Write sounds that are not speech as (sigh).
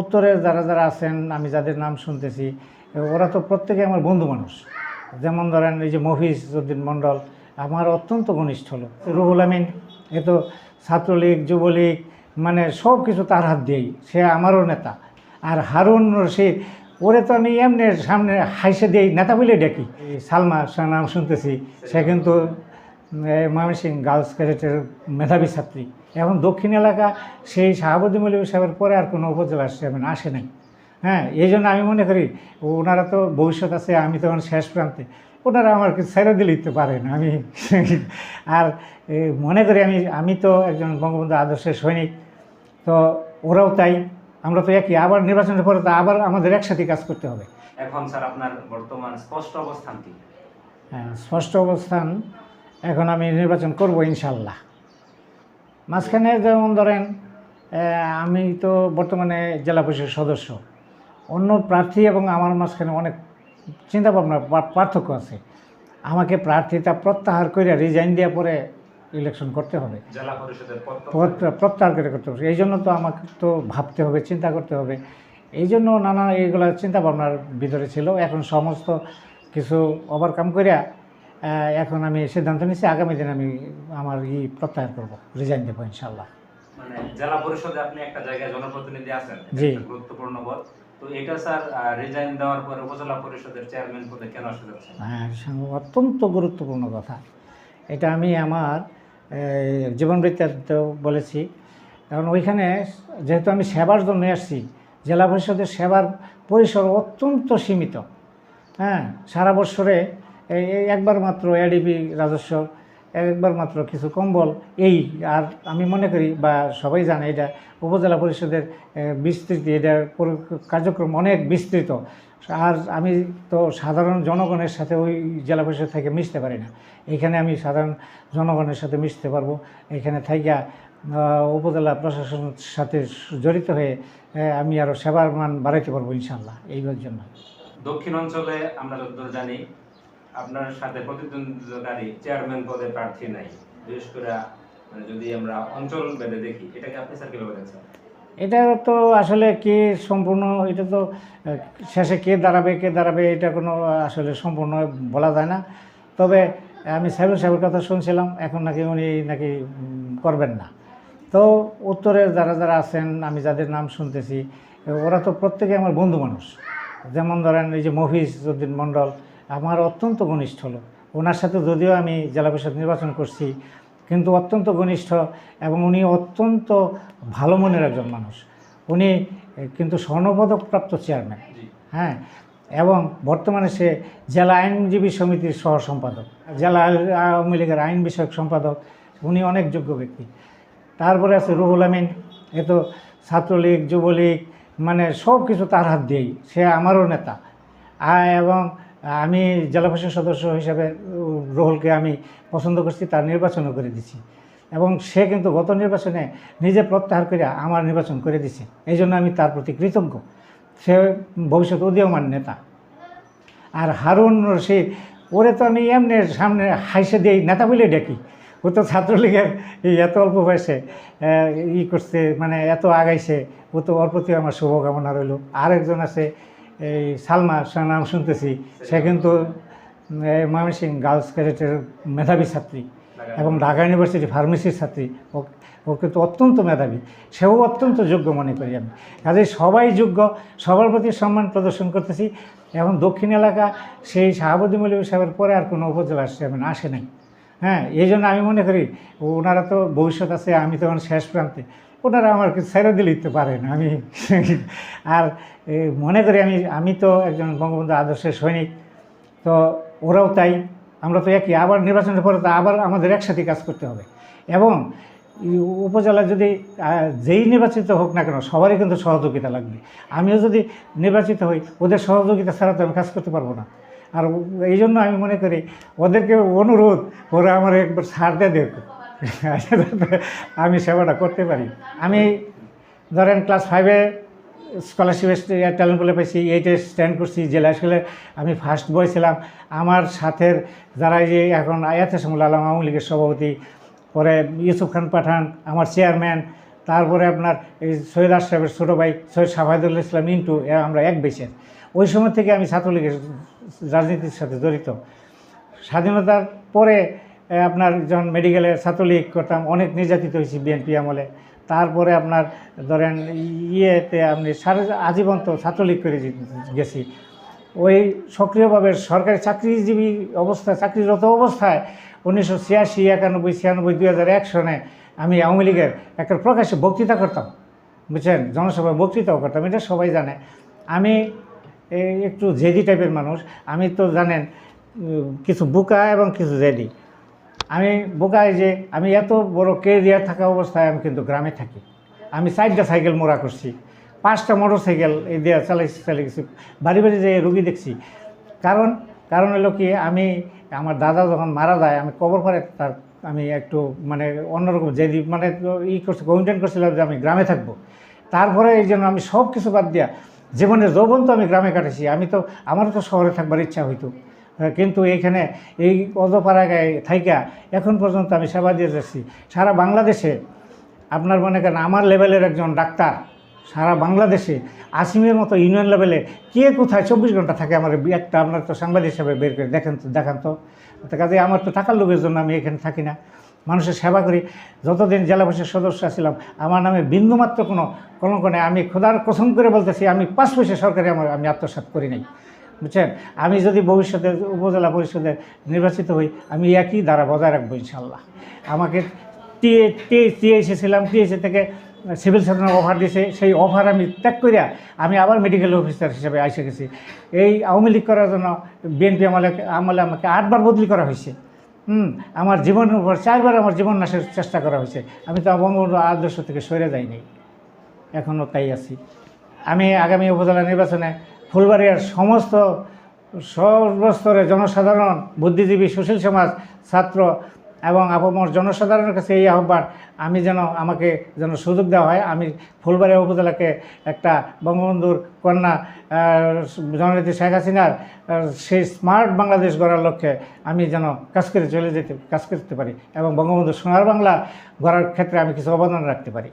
উত্তরে যারা যারা আছেন, আমি যাদের নাম শুনতেছি, ওরা তো প্রত্যেকে আমার বন্ধু মানুষ। যেমন ধরেন এই যে মফিজ উদ্দিন মণ্ডল, আমার অত্যন্ত ঘনিষ্ঠ হলো রুহুল আমিন, এ তো ছাত্রলীগ, যুবলীগ মানে সব কিছু তার হাত দিয়েই। সে আমারও নেতা। আর হারুন রশিদ, ওরে তো আমি এমনি সামনে হাইসে দিই নেতা বলে ডাকি। সালমা নাম শুনতেছি, সে কিন্তু ময়মনসিং গার্লস ক্যাডেটের মেধাবী ছাত্রী। এখন দক্ষিণ এলাকা সেই শাহাবুদ্দি মলিক সাহেবের পরে আর কোনো উপজেলার চেয়ারম্যান আসে নাই। হ্যাঁ এই জন্য আমি মনে করি ওনারা তো ভবিষ্যৎ আছে আমি তখন শেষ প্রান্তে। ওনারা আমার কিছু ছেড়ে দিলে দিতে পারেন আমি। আর মনে করি আমি আমি তো একজন বঙ্গবন্ধু আদর্শের সৈনিক তো ওরাও তাই। আমরা তো একই আবার নির্বাচনের পরে তো আবার আমাদের একসাথে কাজ করতে হবে। এখন স্যার আপনার বর্তমান স্পষ্ট অবস্থান কি? হ্যাঁ, স্পষ্ট অবস্থান এখন আমি নির্বাচন করব ইনশাল্লাহ মাঝখানে যেমন ধরেন আমি তো বর্তমানে জেলা পরিষদের সদস্য। অন্য প্রার্থী এবং আমার মাঝখানে অনেক চিন্তাভাবনা পার্থক্য আছে। আমাকে প্রার্থীতা প্রত্যাহার করে রিজাইন দেওয়া পরে ইলেকশন করতে হবে। জেলা পরিষদের প্রত্যাহার করে করতে হবে। এই জন্য তো আমাকে তো ভাবতে হবে চিন্তা করতে হবে। এই জন্য নানা এইগুলো চিন্তা ভাবনার ভিতরে ছিল। এখন সমস্ত কিছু ওভারকাম করিয়া এখন আমি সিদ্ধান্ত নিচ্ছি আগামী দিন আমি আমার ই প্রত্যাহার করব রিজাইন দেবো ইনশাল্লাহ মানে জেলা পরিষদে আপনি একটা জায়গায় জনপ্রতিনিধি আছেন জি। গুরুত্বপূর্ণ পদ। তো এটা স্যার রিজাইন দেওয়ার পরে উপজেলা পরিষদের চেয়ারম্যান পদে কেন আসতে হ্যাঁ অত্যন্ত গুরুত্বপূর্ণ কথা। এটা আমি আমার জীবন বলেছি। কারণ ওইখানে যেহেতু আমি সেবার জন্য আসছি জেলা পরিষদের সেবার পরিসর অত্যন্ত সীমিত। হ্যাঁ সারা বছরে একবার মাত্র এডিবি রাজস্ব, একবার মাত্র কিছু কম্বল, এই আর আমি মনে করি বা সবাই জানে এটা, উপজেলা পরিষদের বিস্তৃতি এটার কার্যক্রম অনেক বিস্তৃত। আর আমি তো সাধারণ জনগণের সাথে ওই জেলা পরিষদ থেকে মিশতে পারি না। এখানে আমি সাধারণ জনগণের সাথে মিশতে পারব। এখানে থাইকা উপজেলা প্রশাসনের সাথে জড়িত হয়ে আমি আরও সেবার মান বাড়াইতে পারব ইনশাল্লাহ এইবার জন্য। দক্ষিণ অঞ্চলে আমরা জানি আপনার সাথে প্রতিদ্বন্দ্বিতাকারী চেয়ারম্যান পদে প্রার্থী নাই। বিশেষ করে মানে যদি আমরা অঞ্চল ভেদে দেখি, এটাকে আপনি স্যার কীভাবে দেখছেন? এটা তো আসলে কে সম্পূর্ণ, এটা তো, শেষে কে দাঁড়াবে কে দাঁড়াবে, এটা কোনো আসলে সম্পূর্ণ বলা যায় না। তবে আমি সাইবুল সাহেবের কথা শুনছিলাম, এখন নাকি উনি নাকি করবেন না। তো উত্তরে যারা যারা আছেন, আমি যাদের নাম শুনতেছি, ওরা তো প্রত্যেকে আমার বন্ধু মানুষ। যেমন ধরেন এই যে মফিজ উদ্দিন মণ্ডল আমার অত্যন্ত ঘনিষ্ঠ হলো ওনার সাথে যদিও আমি জেলা পরিষদ নির্বাচন করছি কিন্তু অত্যন্ত ঘনিষ্ঠ এবং উনি অত্যন্ত ভালো মনের একজন মানুষ। উনি কিন্তু স্বর্ণপদক প্রাপ্ত চেয়ারম্যান হ্যাঁ এবং বর্তমানে সে জেলা আইনজীবী সমিতির সহ সম্পাদক জেলা আওয়ামী লীগের আইন বিষয়ক সম্পাদক। উনি অনেক যোগ্য ব্যক্তি। তারপরে আছে রুহুল আমিন। এ তো ছাত্রলীগ যুবলীগ মানে সব কিছু তার হাত দিয়েই। সে আমারও নেতা। এবং আমি জেলা পরিষদ সদস্য হিসাবে রোহলকে আমি পছন্দ করছি, তার নির্বাচনও করে দিছি। এবং সে কিন্তু গত নির্বাচনে নিজে প্রত্যাহার করে আমার নির্বাচন করে দিছে। এই জন্য আমি তার প্রতি কৃতজ্ঞ। সে ভবিষ্যৎ উদীয়মান নেতা। আর হারুন রশিদ, ওরে তো আমি এমনি সামনে হাইসে দিয়ে নেতা বলে ডাকি। ও তো ছাত্রলীগের এত অল্প বয়সে ই করছে মানে এত আগাইছে, ও তো ওর প্রতি আমার শুভকামনা রইল। আরেকজন আছে এই সালমা নাম শুনতেছি। সে কিন্তু ময়মনসিং গার্লস ক্যাডেটের মেধাবী ছাত্রী এবং ঢাকা ইউনিভার্সিটি ফার্মেসির ছাত্রী। ও ও কিন্তু অত্যন্ত মেধাবী। সেও অত্যন্ত যোগ্য মনে করি আমি। কাজে সবাই যোগ্য সবার প্রতি সম্মান প্রদর্শন করতেছি এবং দক্ষিণ এলাকা সেই শাহাবুদ্দিন মলিক সাহেবের পরে আর কোনো উপজেলা চেয়ারম্যান আসে নাই। হ্যাঁ এই জন্য আমি মনে করি ওনারা তো ভবিষ্যৎ আছে আমি তখন শেষ প্রান্তে। ওনারা আমার কিছু ছেড়ে দিলে দিতে পারেন। আমি আর মনে করি আমি আমি তো একজন বঙ্গবন্ধু আদর্শের সৈনিক, তো ওরাও তাই। আমরা তো একই, আবার নির্বাচনের পরে তো আবার আমাদের একসাথে কাজ করতে হবে। এবং উপজেলা যদি যেই নির্বাচিত হোক না কেন, সবারই কিন্তু সহযোগিতা লাগবে। আমিও যদি নির্বাচিত হই, ওদের সহযোগিতা ছাড়া তো আমি কাজ করতে পারব না। আর এই জন্য আমি মনে করি, ওদেরকে অনুরোধ, ওরা আমার একবার ছাড় দেখ (laughs) আমি সেবাটা করতে পারি। আমি ধরেন ক্লাস ফাইভে স্কলারশিপে ট্যালেন্ট বলে পাইছি এইটে স্ট্যান্ড করছি জেলা স্কুলে আমি ফার্স্ট বয় ছিলাম। আমার সাথের যারা যে এখন আয়াতে সমুল আলম, আওয়ামী লীগের সভাপতি, পরে ইউসুফ খান পাঠান, আমার চেয়ারম্যান তারপরে আপনার এই সৈয়দ আশরাফের ছোটো ভাই, সৈয়দ শাহাদুল ইসলাম ইন্টু আমরা এক বেশের ওই সময় থেকে আমি ছাত্রলীগের রাজনীতির সাথে জড়িত। স্বাধীনতার পরে আপনার যখন মেডিকেলে ছাত্রলীগ করতাম, অনেক নির্যাতিত হয়েছি বিএনপি আমলে। তারপরে আপনার ধরেন ইয়েতে আপনি সারা আজীবন তো ছাত্রলীগ করে গেছি। ওই সক্রিয়ভাবে সরকারি চাকরিজীবী অবস্থা, চাকরিরত অবস্থায় উনিশশো ছিয়াশি, একানব্বই, ছিয়ানব্বই, দুই হাজার এক সনে আমি আওয়ামী লীগের একটা প্রকাশ্যে বক্তৃতা করতাম। বুঝছেন? জনসভায় বক্তৃতাও করতাম, এটা সবাই জানে। আমি একটু জেদি টাইপের মানুষ। আমি তো জানেন কিছু বুকা এবং কিছু জেদি। আমি বোকায় যে আমি এত বড় কেরিয়ার থাকা অবস্থায় আমি কিন্তু গ্রামে থাকি। আমি চারটা সাইকেল মোড়া করছি, পাঁচটা মোটর সাইকেল এই দিয়ে চালাইছি চালিয়ে গেছি বাড়ি বাড়ি যেয়ে রুগী দেখছি। কারণ কারণ হলো কি, আমি, আমার দাদা যখন মারা যায়, আমি কবর করে তার, আমি একটু মানে অন্যরকম যেদি মানে ই করছি কমিটেন করছিলাম যে আমি গ্রামে থাকব। তারপরে এই জন্য আমি সব কিছু বাদ দিয়া, জীবনের যৌবন তো আমি গ্রামে কাটেছি আমি তো আমারও তো শহরে থাকবার ইচ্ছা হইতো। কিন্তু এইখানে এই অজপাড়াগায় থাইকা এখন পর্যন্ত আমি সেবা দিয়ে যাচ্ছি। সারা বাংলাদেশে, আপনার মনে করেন আমার লেভেলের একজন ডাক্তার, সারা বাংলাদেশে আসিমের মতো ইউনিয়ন লেভেলে কে কোথায় চব্বিশ ঘণ্টা থাকে আমার একটা আপনার তো সাংবাদিক হিসাবে বের করে দেখেন তো, দেখান তো। কাজে আমার তো টাকার লোভের জন্য আমি এখানে থাকি না। মানুষের সেবা করি। যতদিন জেলা পরিষদ সদস্য ছিলাম, আমার নামে বিন্দুমাত্র কোনো কোনো নেই। আমি খোদার কসম করে বলতেছি, আমি পাঁচ পয়সা সরকারি আমার আমি আত্মসাৎ করি নাই। বুঝছেন? আমি যদি ভবিষ্যতে উপজেলা পরিষদে নির্বাচিত হই, আমি একই দ্বারা বজায় রাখব ইনশাল্লাহ আমাকে টিএ ছিলাম টিএসি থেকে সিভিল সার্জনের অফার দিয়েছে সেই অফার আমি ত্যাগ করিয়া আমি আবার মেডিকেল অফিসার হিসেবে এসে গেছি। এই আওয়ামী লীগ করার জন্য বিএনপি আমলে আমলে আমাকে আটবার বদলি করা হয়েছে। হুম, আমার জীবনের উপর চারবার আমার জীবন নাশের চেষ্টা করা হয়েছে। আমি তো বঙ্গবন্ধু আদর্শ থেকে সরে যাইনি। এখনও তাই আছি। আমি আগামী উপজেলা নির্বাচনে ফুলবাড়িয়ার সমস্ত সর্বস্তরে জনসাধারণ, বুদ্ধিজীবী, সুশীল সমাজ, ছাত্র এবং আপামর জনসাধারণের কাছে এই আহ্বান, আমি যেন আমাকে যেন সুযোগ দেওয়া হয়, আমি ফুলবাড়িয়া উপজেলাকে একটা বঙ্গবন্ধুর কন্যা জননেত্রী শেখ হাসিনার সেই স্মার্ট বাংলাদেশ গড়ার লক্ষ্যে আমি যেন কাজ করে চলে যেতে, কাজ করতে পারি এবং বঙ্গবন্ধু সোনার বাংলা গড়ার ক্ষেত্রে আমি কিছু অবদান রাখতে পারি।